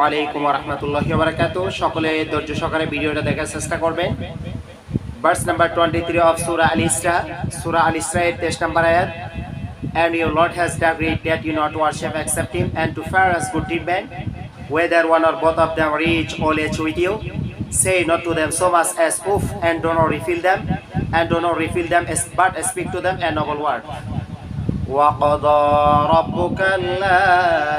আলাইকুম রহমতুল্লাহ বারাকাত সকলে ধৈর্য সহকারে ভিডিওটা দেখার চেষ্টা করবেন verse number twenty three of সুরা আল ইসরা সুরা আল ইসরা এর তেইশ নাম্বার আয়াত and your Lord has decreed that you not worship except him and to fare as good treatment whether one or both of them reach old age with you say not to them so much as oof and do not refill them and do not refill them as- but speak to them a noble word وقضى ربك ألا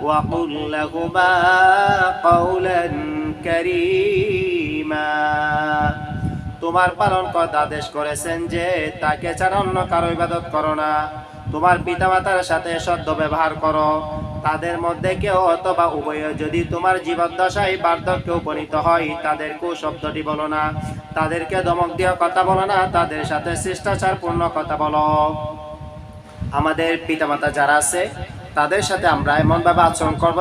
وقل لهما قولا كريما তোমার পালন কথা আদেশ করেছেন যে তাকে ছাড়া অন্য কারো ইবাদত করো না তোমার পিতামাতার সাথে সদ্য ব্যবহার করো তাদের মধ্যে কেউ অথবা উভয় যদি তোমার জীবদ্দশায় বার্ধক্যে উপনীত হয় তাদেরকেও শব্দটি বলো না তাদেরকে দমক দিয়ে কথা বলো না তাদের সাথে শিষ্টাচার পূর্ণ কথা বলো আমাদের পিতামাতা যারা আছে তাদের সাথে আমরা এমনভাবে আচরণ করব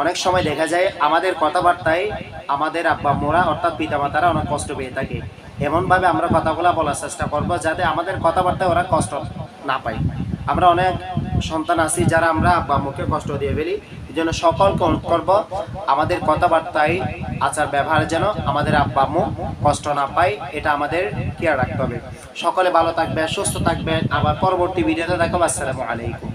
অনেক সময় দেখা যায় আমাদের কথাবার্তায় আমাদের আব্বা মোরা অর্থাৎ পিতামাতারা অনেক কষ্ট পেয়ে থাকে। এমনভাবে আমরা কথাগুলো বলার চেষ্টা করব যাতে আমাদের কথাবার্তায় ওরা কষ্ট না পায়। আমরা অনেক সন্তান আছি যারা আমরা আব্বা মুখে কষ্ট দিয়ে ফেলি। এই জন্য সকলকে অনুরোধ করব আমাদের কথাবার্তায় আচার ব্যবহার যেন আমাদের আব্বা আম্মু কষ্ট না পায়, এটা আমাদের কেয়ার রাখতে হবে। সকলে ভালো থাকবে সুস্থ থাকবেন। আবার পরবর্তী ভিডিওতে দেখো আসসালামু আলাইকুম।